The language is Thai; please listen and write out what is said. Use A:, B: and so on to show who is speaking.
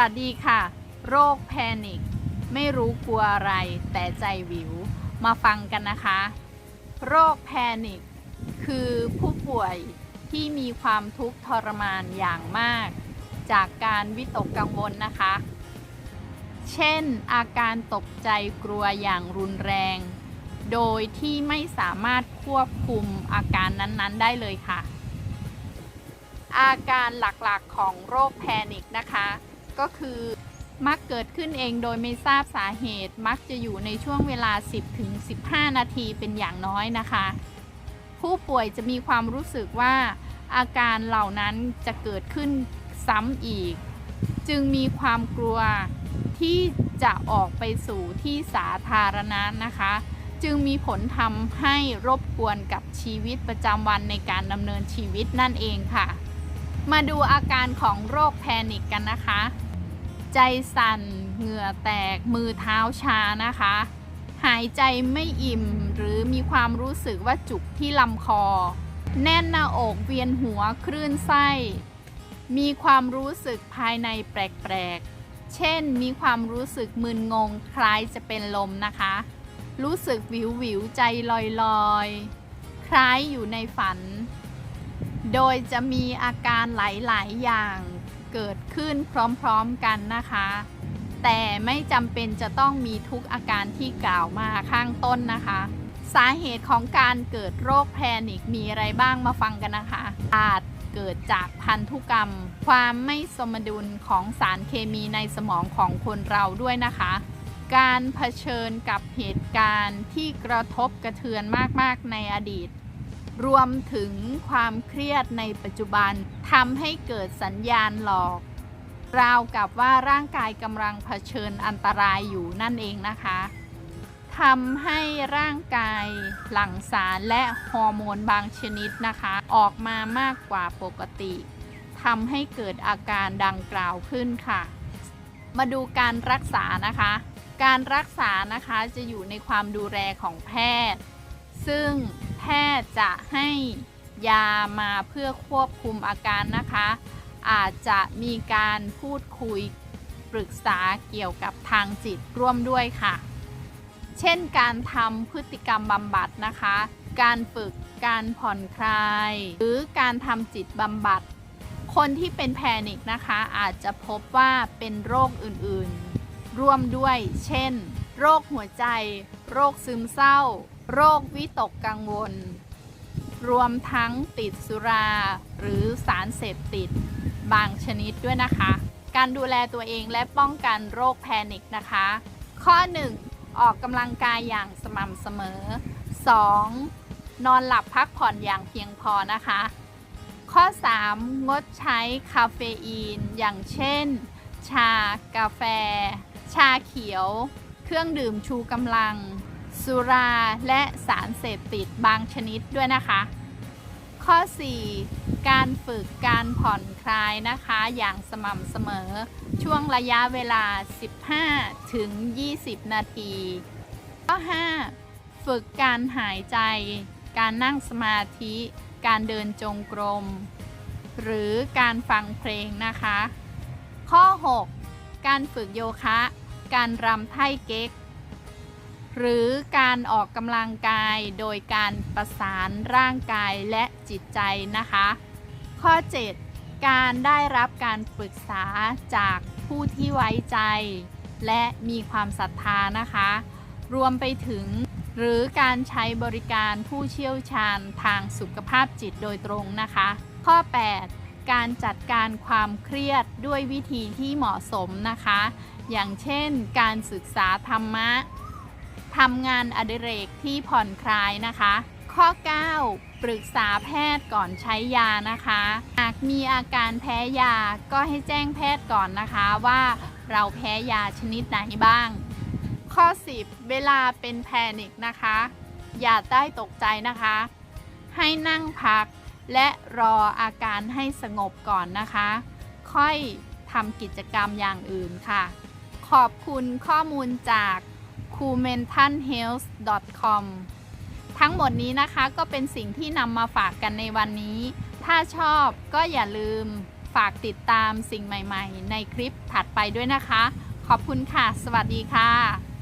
A: วัสดีค่ะ โรคแพนิคไม่รู้กลัวอะไรแต่ใจวิว มาฟังกันนะคะ โรคแพนิคคือผู้ป่วยที่มีความทุกข์ทรมานอย่างมาก จากการวิตกกังวลนะคะ เช่น อาการตกใจกลัวอย่างรุนแรง โดยที่ไม่สามารถควบคุมอาการนั้น ๆ ได้เลยค่ะ อาการหลักๆของโรคแพนิคนะคะ ก็คือมักเกิดขึ้นเองโดยไม่ทราบสาเหตุ มักจะอยู่ในช่วงเวลา 10-15 นาทีเป็นอย่างน้อยนะคะ ผู้ป่วยจะมีความรู้สึกว่าอาการเหล่านั้นจะเกิดขึ้นซ้ำอีก จึงมีความกลัวที่จะออกไปสู่ที่สาธารณะนะคะ จึงมีผลทำให้รบกวนกับชีวิตประจำวันในการดำเนินชีวิตนั่นเองค่ะ มาดูอาการของโรคแพนิคกันนะคะ ใจสั่น เหงื่อแตก มือเท้าชานะคะ หายใจไม่อิ่ม หรือมีความรู้สึกว่าจุกที่ลำคอ แน่นหน้าอกเวียนหัวคลื่นไส้ มีความรู้สึกภายในแปลกๆ เช่น มีความรู้สึกมึนงงคล้ายจะเป็นลมนะคะ รู้สึกวิววิวใจลอยๆ คล้ายอยู่ในฝัน โดยจะมีอาการหลาย ๆ อย่าง เกิดขึ้นพร้อมๆกันนะคะ แต่ไม่จำเป็นจะต้องมีทุกอาการที่กล่าวมาข้างต้นนะคะ สาเหตุของการเกิดโรคแพนิคมีอะไรบ้างมาฟังกันนะคะ อาจเกิดจากพันธุกรรม ความไม่สมดุลของสารเคมีในสมองของคนเราด้วยนะคะ การเผชิญกับเหตุการณ์ที่กระทบกระเทือนมากๆในอดีต รวมถึงความเครียดในปัจจุบันทำให้เกิดสัญญาณหลอก ราวกับว่าร่างกายกำลังเผชิญอันตรายอยู่นั่นเองนะคะทำให้ร่างกายหลั่งสารและฮอร์โมนบางชนิดนะคะ ออกมามากกว่าปกติทำให้เกิดอาการดังกล่าวขึ้นค่ะ มาดูการรักษานะคะ การรักษานะคะจะอยู่ในความดูแลของแพทย์ ซึ่งแพทย์จะให้ยามาเพื่อควบคุมอาการนะคะ อาจจะมีการพูดคุยปรึกษาเกี่ยวกับทางจิตร่วมด้วยค่ะ เช่นการทำพฤติกรรมบำบัดนะคะ การฝึกการผ่อนคลาย หรือการทำจิตบำบัด คนที่เป็นแพนิคนะคะ อาจจะพบว่าเป็นโรคอื่นๆ ร่วมด้วย เช่น โรคหัวใจ โรคซึมเศร้า โรควิตกกังวล รวมทั้งติดสุราหรือสารเสพติดบางชนิดด้วยนะคะ การดูแลตัวเองและป้องกันโรคแพนิคนะคะ ข้อ 1 ออกกำลังกายอย่างสม่ำเสมอ 2. นอนหลับพักผ่อนอย่างเพียงพอนะคะ ข้อ 3 งดใช้คาเฟอีน อย่างเช่น ชา กาแฟ ชาเขียว เครื่องดื่มชูกำลัง สุราและสารเสพติดบางชนิดด้วยนะคะ ข้อ 4 การฝึกการผ่อนคลายนะคะอย่างสม่ำเสมอ ช่วงระยะเวลา 15 ถึง 20 นาที ข้อ 5 ฝึกการหายใจ การนั่งสมาธิ การเดินจงกรม หรือการฟังเพลงนะคะ ข้อ 6 การฝึกโยคะ การรำไทเก๊ก หรือการออกกำลังกายโดยการประสานร่างกายและจิตใจนะคะ ข้อ 7 การได้รับการปรึกษาจากผู้ที่ไว้ใจ และมีความศรัทธานะคะ รวมไปถึงหรือการใช้บริการผู้เชี่ยวชาญทางสุขภาพจิตโดยตรงนะคะ ข้อ 8 การจัดการความเครียดด้วยวิธีที่เหมาะสมนะคะ อย่างเช่น การศึกษาธรรมะ ทำงานอดิเรกที่ผ่อนคลายนะคะ ข้อ 9 ปรึกษาแพทย์ก่อนใช้ยานะคะ หากมีอาการแพ้ยาก็ให้แจ้งแพทย์ก่อนนะคะว่าเราแพ้ยาชนิดไหนบ้าง ข้อ 10 เวลาเป็นแพนิคนะคะ อย่าได้ตกใจนะคะ ให้นั่งพักและรออาการให้สงบก่อนนะคะ ค่อยทำกิจกรรมอย่างอื่นค่ะ ขอบคุณข้อมูลจาก c u m e n t a n h e a l t h c o m ทั้งหมดนี้นะคะก็เป็นสิ่งที่นำมาฝากกันในวันนี้ ถ้าชอบก็อย่าลืมฝากติดตามสิ่งใหม่ ๆ ในคลิปถัดไปด้วยนะคะ ขอบคุณค่ะ สวัสดีค่ะ